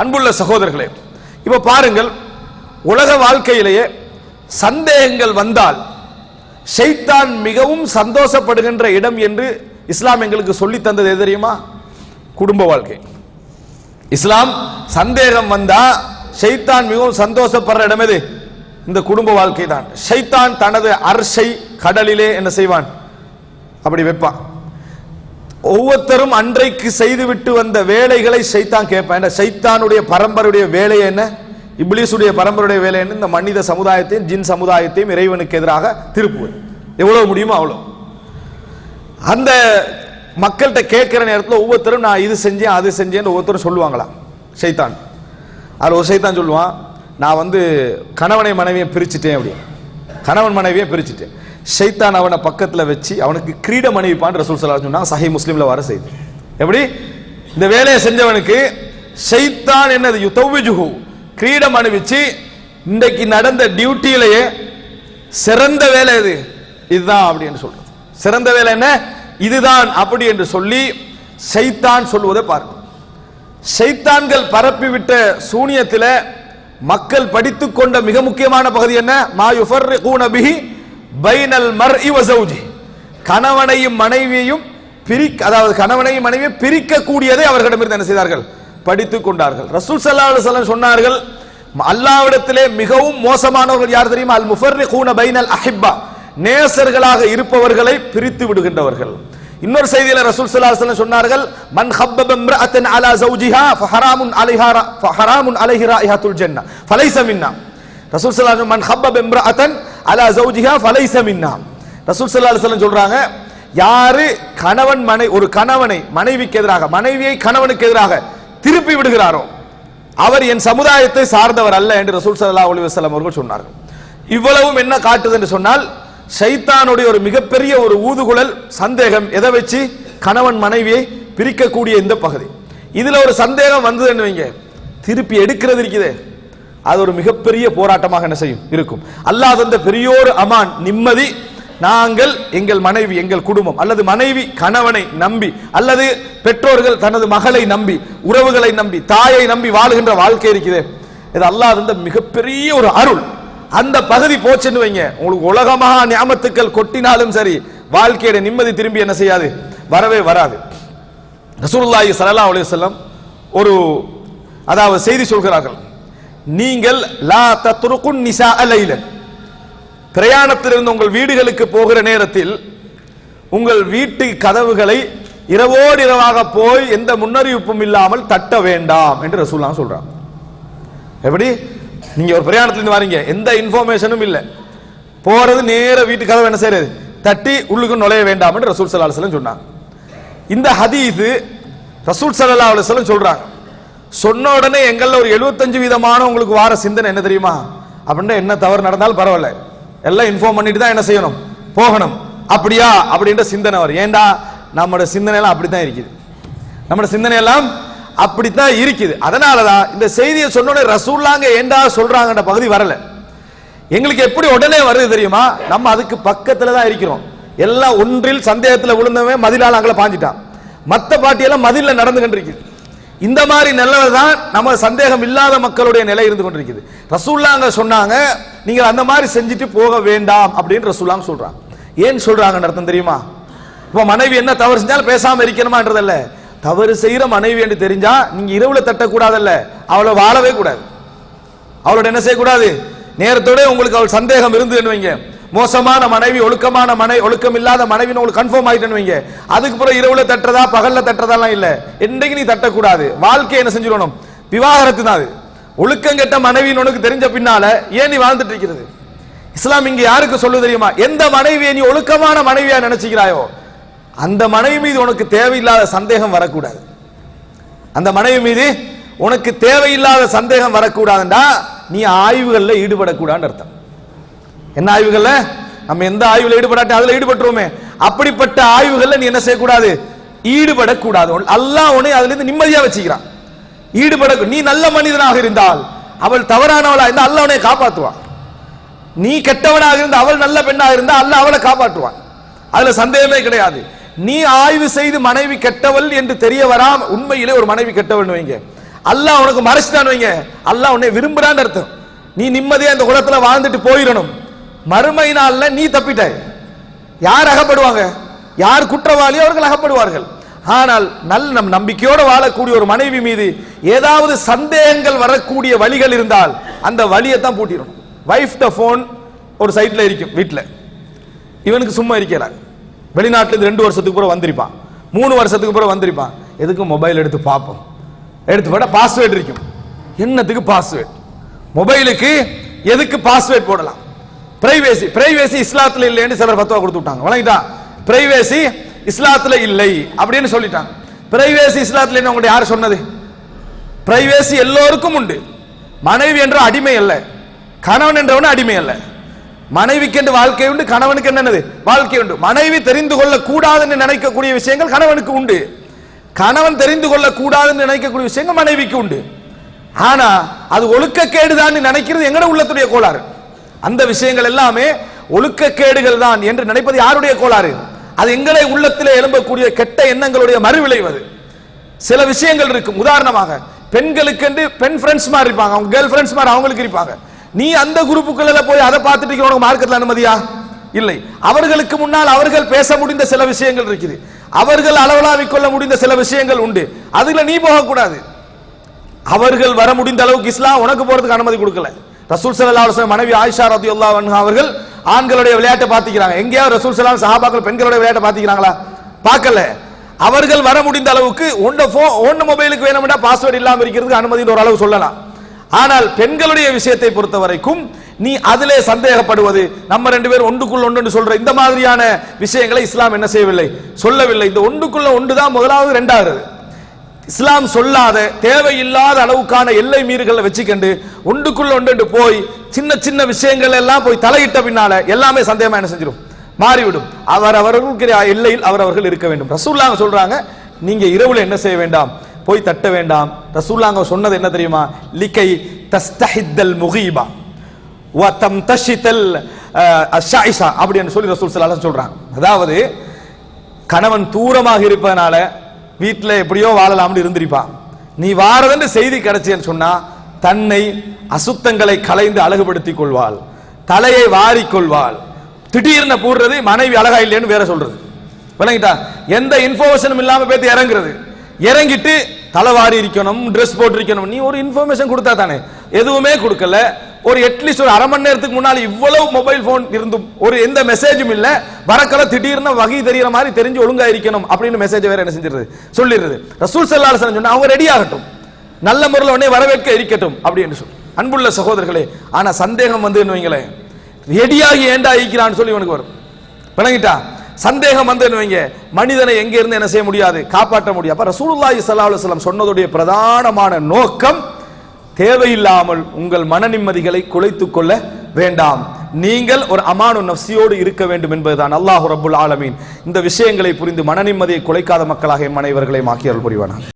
அன்புள்ள சகோதரர்களே இப்போ பாருங்கள் உலக வாழ்க்கையிலேயே சந்தேகங்கள் வந்தால் ஷைத்தான் மிகவும் சந்தோஷப்படுகின்ற இடம் என்று இஸ்லாம் எங்களுக்கு சொல்லி தந்தது எது தெரியுமா? குடும்ப வாழ்க்கை. இஸ்லாம் சந்தேகம் வந்தா ஷைத்தான் மிகவும் சந்தோஷப்படுற இடம் எது? இந்த குடும்ப வாழ்க்கை தான் ஷைத்தான் தனது அர்ஷை கடலிலே என்ன செய்வான்? அப்படி வைப்பான். ஒவ்வொருத்தரும் அன்றைக்கு செய்துவிட்டு வந்த வேலைகளை சைத்தான் கேட்பேன். என்ன சைத்தானுடைய பரம்பரையுடைய வேலை என்ன? இப்ளீஸுடைய பரம்பரையுடைய வேலை என்ன? இந்த மனித சமுதாயத்தையும் ஜின் சமுதாயத்தையும் இறைவனுக்கு எதிராக திருப்புவது எவ்வளவு முடியுமோ அவ்வளோ அந்த மக்கள்கிட்ட கேட்கிற நேரத்தில் ஒவ்வொருத்தரும் நான் இது செஞ்சேன் அது செஞ்சேன்னு ஒவ்வொருத்தரும் சொல்லுவாங்களாம் சைத்தான். அதில் ஒரு சைத்தான் சொல்லுவான் நான் வந்து கணவனை மனைவியை பிரிச்சுட்டேன் அப்படி கணவன் மனைவியை பிரிச்சுட்டேன். ஷைத்தான் அவனை பக்கத்தில் வச்சு அவனுக்கு கிரீட மனைவிப்பான் ரசூல் சல்லா சொன்னாங்க சஹி முஸ்லீமில் வர செய்து. எப்படி? இந்த வேலையை செஞ்சவனுக்கு ஷைத்தான் என்னது? யுத்தவிஜுகு கிரீடம் அணிவிச்சு இன்றைக்கு நடந்த டியூட்டியிலேயே சிறந்த வேலை இது. இதுதான் அப்படின்னு சொல்றது சிறந்த வேலை என்ன? இதுதான் அப்படி என்று சொல்லி ஷைத்தான் சொல்வதை பார்க்கும். ஷைத்தான்கள் பரப்பிவிட்ட சூனியத்தில் மக்கள் படித்துக் கொண்ட மிக முக்கியமான பகுதி என்ன? மா யுஃபர் கூனபிஹி பைனல் மர் இவசௌஜி கணவனையும் மனைவியையும் பிரிக்க அதாவது கணவனையும் மனைவியை பிரிக்கக்கூடியதை அவர்களிடமிருந்து என்ன செய்தார்கள்? படித்துக் கொண்டார்கள். ரசூல் சல்லா அலுவலம் சொன்னார்கள் அல்லாவிடத்திலே மிகவும் மோசமானவர்கள் யார் தெரியுமா? அல் முஃபர்ரிகூன பைனல் அஹிப்பா. நேசர்களாக இருப்பவர்களை பிரித்து விடுகின்றவர்கள். இன்னொரு செய்தியில ரசூல் சல்லா அலுவலம் சொன்னார்கள் மன் ஹப்பப இம்ரஅத்தன் அலா ஜௌஜிஹா ஃபஹராமுன் அலைஹாரா ஃபஹராமுன் அலைஹிரா ராயிஹத்துல் ஜன்னா. ஃபலைஸ மின்னா. ரசூல் சல்லா அலைஹி மன் ஹப்பப இம்ரஅத்தன் அலா ஜௌஜிஹா ஃபலைஸ மின்னா. ரசூல் ஸல்லல்லாஹு அலைஹி வஸல்லம் சொல்றாங்க யாரு கணவன் மனை ஒரு கணவனை மனைவிக்கு எதிராக மனைவியை கணவனுக்கு எதிராக திருப்பி விடுகிறாரோ அவர் என் சமுதாயத்தை சார்ந்தவர் அல்ல என்று ரசூல் ஸல்லல்லாஹு அலைஹி வஸல்லம் அவர்கள் சொன்னார்கள். இவ்வளவும் என்ன காட்டுது என்று சொன்னால் ஷைத்தானுடைய ஒரு மிகப்பெரிய ஒரு ஊதுகுழல் சந்தேகம் எதை வச்சு? கணவன் மனைவியை பிரிக்கக்கூடிய இந்த பகுதி. இதுல ஒரு சந்தேகம் வந்ததுன்னு வைங்க திருப்பி எடுக்கிறது இருக்குதே. அது ஒரு மிகப்பெரிய போராட்டமாக என்ன செய்யும்? இருக்கும். அல்லாஹ் தந்த பெரியோர் அமான் நிம்மதி நாங்கள் எங்கள் மனைவி எங்கள் குடும்பம் அல்லது மனைவி கணவனை நம்பி அல்லது பெற்றோர்கள் தனது மகளை நம்பி உறவுகளை நம்பி தாயை நம்பி வாழுகின்ற வாழ்க்கை இருக்குது. இது அல்லாஹ் தந்த மிகப்பெரிய ஒரு அருள். அந்த பகுதி போச்சுன்னு வைங்க. உங்களுக்கு உலகமாக ஞாபத்துக்கள் கொட்டினாலும் சரி வாழ்க்கையோட நிம்மதி திரும்பி என்ன செய்யாது? வரவே வராது. ரசூலுல்லாஹி சலல்லா அலுவலம் ஒரு அதாவது செய்தி சொல்கிறார்கள். நீங்கள் லா தத்ருகுன் நிசா லைலன். பிரயாணத்திலிருந்து உங்கள் வீடுகளுக்கு போகிற நேரத்தில் உங்கள் வீட்டு கதவுகளை இரவோடு இரவாக போய் எந்த முன்னறிவிப்பும் இல்லாமல் தட்ட வேண்டாம் என்று ரசூல்லாம் சொல்றான். எப்படி? நீங்க ஒரு பிரயாணத்திலிருந்து வரீங்க எந்த இன்ஃபர்மேஷனும் இல்லை. போறது நேர வீட்டு கதவு என்ன செய்யறது? தட்டி உள்ளுக்கு நுழைய வேண்டாம் என்று ரசூல் சல்லா அலுவலம் சொன்னாங்க. இந்த ஹதீது ரசூல் சல்லா அலுவலம் சொல்றாங்க. சொன்ன உடனே எங்கள்ல ஒரு எழுபத்தஞ்சு விதமான உங்களுக்கு வார சிந்தனை என்ன தெரியுமா? அப்படின்னா என்ன தவறு நடந்தாலும் பரவாயில்ல. எல்லாம் இன்ஃபார்ம் பண்ணிட்டு தான் என்ன செய்யணும்? போகணும். அப்படியா? அப்படின்ற சிந்தனை வரும். ஏண்டா நம்மளோட சிந்தனை எல்லாம் அப்படித்தான் இருக்குது. நம்மளோட சிந்தனை எல்லாம் அப்படித்தான் இருக்குது. அதனாலதான் இந்த செய்தியை சொன்ன உடனே ரசூல்லாங்க ஏண்டா சொல்றாங்கன்ற பகுதி வரல. எங்களுக்கு எப்படி உடனே வருது தெரியுமா? நம்ம அதுக்கு பக்கத்துல தான் இருக்கிறோம். எல்லாம் ஒன்றில் சந்தேகத்தில் விழுந்தவன் மதிலால் அங்கே பாஞ்சிட்டான். மற்ற பாட்டியெல்லாம் மதிலில் நடந்து கொண்டிருக்குது இந்த மாதிரி நிலவை தான் நம்ம சந்தேகம் இல்லாத மக்களுடைய நிலை இருந்து கொண்டிருக்குது. ரசூல்லாங்க சொன்னாங்க நீங்கள் அந்த மாதிரி செஞ்சுட்டு போக வேண்டாம் அப்படின்னு ரசூல்லாங்க சொல்றாங்க. ஏன் சொல்றாங்கன்னு அர்த்தம் தெரியுமா? இப்போ மனைவி என்ன தவறு செஞ்சாலும் பேசாமல் இருக்கணுமான்றதல்ல. தவறு செய்கிற மனைவி என்று தெரிஞ்சா நீங்க இரவுல தட்டக்கூடாதல்ல. அவளை வாழவே கூடாது. அவளோட என்ன செய்யக்கூடாது? நேரத்தோட உங்களுக்கு அவள் சந்தேகம் இருந்து வைங்க. மோசமான மனைவி ஒழுக்கமான மனைவி ஒழுக்கம் இல்லாத மனைவின்னு உங்களுக்கு கன்ஃபார்ம் ஆயிட்டுன்னு வைங்க. அதுக்கு பிறகு இரவுல தட்டுறதா பகல்ல தட்டுறதாலாம் இல்ல. என்னைக்கு நீ தட்டக்கூடாது. வாழ்க்கை என்ன செஞ்சிடணும்? விவாகரத்து தான் அது. ஒழுக்கம் கெட்ட மனைவின்னு உனக்கு தெரிஞ்ச பின்னால ஏன் நீ வாழ்ந்துட்டு இருக்கிறது? இஸ்லாம் இங்க யாருக்கு சொல்லு தெரியுமா? எந்த மனைவியை நீ ஒழுக்கமான மனைவியா நினைச்சுக்கிறாயோ அந்த மனைவி மீது உனக்கு தேவையில்லாத சந்தேகம் வரக்கூடாது. அந்த மனைவி மீது உனக்கு தேவையில்லாத சந்தேகம் வரக்கூடாதுண்டா. நீ ஆய்வுகளில் ஈடுபடக்கூடாதுன்னு அர்த்தம். என்ன ஆய்வுகள்ல? நம்ம எந்த ஆய்வுல ஈடுபடாட்டி அதுல ஈடுபட்டுருவோமே. அப்படிப்பட்ட ஆய்வுகள்ல நீ என்ன செய்யக்கூடாது? ஈடுபடக்கூடாது. அல்லாஹ் உன்னை அதுல இருந்து நிம்மதியா வச்சுக்கிறான். ஈடுபட நீ நல்ல மனிதனாக இருந்தால் அவள் தவறானவளா இருந்தா அல்ல உன்னை காப்பாத்துவான். நீ கெட்டவனாக இருந்த அவள் நல்ல பெண்ணாக இருந்தா அல்ல அவளை காப்பாற்றுவான். அதுல சந்தேகமே கிடையாது. நீ ஆய்வு செய்து மனைவி கெட்டவள் என்று தெரிய வராம உண்மையிலே ஒரு மனைவி கெட்டவள் வைங்க. அல்லாஹ் உனக்கு மறைச்சிட்டான்னு வைங்க. அல்லாஹ் உன்னை விரும்புறான்னு அர்த்தம். நீ நிம்மதியா இந்த குலத்துல வாழ்ந்துட்டு போயிடணும். மறுமை நாள்ல நீ தப்பிட்டாய் யார் அகப்படுவாங்க? யார் குற்றவாளி? அவர்கள் அகப்படுவார்கள். ஆனால் நல்ல நம் நம்பிக்கையோடு வாழக்கூடிய ஒரு மனைவி மீது ஏதாவது சந்தேகங்கள் வரக்கூடிய வழிகள் இருந்தால் அந்த வழியை தான் பூட்டிடணும். வைஃப்ட ஃபோன் ஒரு சைட்டில் இருக்கும் வீட்டில் இவனுக்கு சும்மா இருக்கிறாங்க. வெளிநாட்டிலருந்து ரெண்டு வருஷத்துக்கு பிறகு வந்திருப்பான். மூணு வருஷத்துக்கு பிறகு வந்திருப்பான். எதுக்கு மொபைல் எடுத்து பார்ப்போம்? எடுத்து போட பாஸ்வேர்டு இருக்கும். என்னத்துக்கு பாஸ்வேர்டு மொபைலுக்கு எதுக்கு பாஸ்வேர்ட் போடலாம்? பிரைவேசி பிரைவேசி இஸ்லாத்துல இல்லைன்னு சிலர் பத்துவா கொடுத்து விட்டாங்க வழங்கிட்டா? பிரைவேசி இஸ்லாத்துல இல்லை அப்படின்னு சொல்லிட்டாங்க. பிரைவேசி இஸ்லாத்துல என்ன? உங்கள்ட்ட யார் சொன்னது? பிரைவேசி எல்லோருக்கும் உண்டு. மனைவி என்ற அடிமை அல்ல. கணவன் என்றவன் அடிமை அல்ல. மனைவிக்கு என்று வாழ்க்கை உண்டு கணவனுக்கு என்னது? வாழ்க்கை உண்டு. மனைவி தெரிந்து கொள்ள கூடாதுன்னு நினைக்கக்கூடிய விஷயங்கள் கணவனுக்கு உண்டு. கணவன் தெரிந்து கொள்ள கூடாதுன்னு நினைக்கக்கூடிய விஷயங்கள் மனைவிக்கு உண்டு. ஆனா அது ஒழுக்கக்கேடுதான் நினைக்கிறது எங்கட உள்ளத்துடைய கோளாறு. அந்த விஷயங்கள் எல்லாமே ஒழுக்கக்கேடுகள் தான் என்று நினைப்பது யாருடைய கோளாறு? அது எங்களை உள்ளத்திலே எழும்பக்கூடிய கெட்ட எண்ணங்களுடைய மறுவிளைவது சில விஷயங்கள் இருக்கும். உதாரணமாக பெண்களுக்கு என்று பெண் ஃப்ரெண்ட்ஸ் மாதிரி இருப்பாங்க. அவங்க கேர்ள் ஃப்ரெண்ட்ஸ் மாதிரி அவங்களுக்கு இருப்பாங்க. நீ அந்த குரூப்புக்குள்ள போய் அதை பார்த்துட்டு உனக்கு மார்க்கெட்ல அனுமதியா? இல்லை. அவர்களுக்கு முன்னால் அவர்கள் பேச முடிந்த சில விஷயங்கள் இருக்குது. அவர்கள் அளவலாவிக் கொள்ள முடிந்த சில விஷயங்கள் உண்டு. அதுல நீ போகக்கூடாது. அவர்கள் வர முடிந்த அளவுக்கு இஸ்லாம் உனக்கு போறதுக்கு அனுமதி கொடுக்கல. ரசூல் ஸல்லல்லாஹு மனைவி ஆயிஷா ரலியல்லாஹு அல்லா அவர்கள் ஆண்களுடைய விளையாட்டை பார்த்துக்கிறாங்க. எங்கேயாவது ரசூல் சலாம் சஹாபாக்கள் பெண்களுடைய விளையாட்டை பார்த்திக்கிறாங்களா? பார்க்கல. அவர்கள் வர முடிந்த அளவுக்கு ஒன்ன ஃபோன் ஒன்னு மொபைலுக்கு வேணும்னா பாஸ்வேர்டு இல்லாமல் இருக்கிறதுக்கு அனுமதி ஒரு அளவு சொல்லலாம். ஆனால் பெண்களுடைய விஷயத்தை பொறுத்த வரைக்கும் நீ அதிலே சந்தேகப்படுவது நம்ம ரெண்டு பேரும் ஒன்றுக்குள்ள ஒன்று சொல்ற இந்த மாதிரியான விஷயங்களை இஸ்லாம் என்ன செய்யவில்லை. சொல்லவில்லை. இந்த ஒன்றுக்குள்ள ஒன்று தான் முதலாவது ரெண்டாவது. இஸ்லாம் சொல்லாத தேவையில்லாத அளவுக்கான எல்லை மீறுகளை வச்சுக்கண்டு ஒன்றுக்குள்ள ஒன்று போய் சின்ன சின்ன விஷயங்கள் எல்லாம் போய் தலையிட்ட பின்னால எல்லாமே சந்தேகமா என்ன செஞ்சிடும் மாறிவிடும். அவர் அவர்களுக்கு எல்லையில் அவர்கள் இருக்க வேண்டும். ரசூல்லாங்க சொல்றாங்க நீங்க இரவுல என்ன செய்ய வேண்டாம்? போய் தட்ட வேண்டாம். ரசூல்லாங்க சொன்னது என்ன தெரியுமா? லிக்கை தஸ்தஹித்தல் முகீபா. வத்தம் தஷித்தல் ஷாயிஷா அப்படின்னு சொல்லி ரசூல் ஸல்லல்லாஹு சொல்றாங்க. அதாவது கணவன் தூரமாக இருப்பதனால வீட்டில் எப்படியோ வாழலாம்னு இருந்திருப்பான் நீ வாரதென்று செய்தி கிடைச்சேன்னு சொன்னா தன்னை அசுத்தங்களை கலைந்து அழகுபடுத்திக் கொள்வாள். தலையை வாரிக் கொள்வாள். திடீர்னு போடுறது மனைவி அழகா இல்லைன்னு வேற சொல்றது. விளங்கிட்டா? எந்த இன்ஃபர்மேஷனும் இல்லாம பேத்து இறங்குறது. இறங்கிட்டு தலைவாரி இருக்கணும் ட்ரெஸ் போட்டிருக்கணும். நீ ஒரு இன்ஃபர்மேஷன் கொடுத்தா தானே. எதுவுமே கொடுக்கல. ஒரு அட்லீஸ்ட் ஒரு அரை மணி நேரத்துக்கு முன்னால் இவ்வளவு மொபைல் போன் இருந்தும் ஒரு எந்த மெசேஜும் இல்ல. வரக்கல திடீர்னு வகை தெரியற மாதிரி தெரிஞ்சு ஒழுங்கா இருக்கணும் அப்படின்னு மெசேஜ் வேற என்ன செஞ்சிருது சொல்லிடுறது. ரசூல் செல்லால அலைஹி சொன்னா அவங்க ரெடி ஆகட்டும். நல்ல முறையில் உடனே வரவேற்க இருக்கட்டும். அப்படின்னு சொல்லி அன்புள்ள சகோதரர்களே ஆனா சந்தேகம் வந்து வைங்களேன். ரெடியாகி ஏண்டா ஈக்கிறான்னு சொல்லி இவனுக்கு வரும். விளங்கிட்டா? சந்தேகம் வந்து வைங்க. மனிதனை எங்க இருந்து என்ன செய்ய முடியாது? காப்பாற்ற முடியாது அப்ப ரசூலுல்லாஹி ஸல்லல்லாஹு அலைஹி வஸல்லம் சொன்னதுடைய பிரதானமான நோக்கம் தேவையில்லாமல் உங்கள் மன நிம்மதிகளை குலைத்துக் கொள்ள வேண்டாம். நீங்கள் ஒரு அமானு நஃப்சியோடு இருக்க வேண்டும் என்பதுதான் அல்லாஹு ரபுல் ஆலமீன். இந்த விஷயங்களை புரிந்து மன நிம்மதியை குலைக்காத மக்களாக என் மனைவர்களை ஆக்கியல் புரிவானார்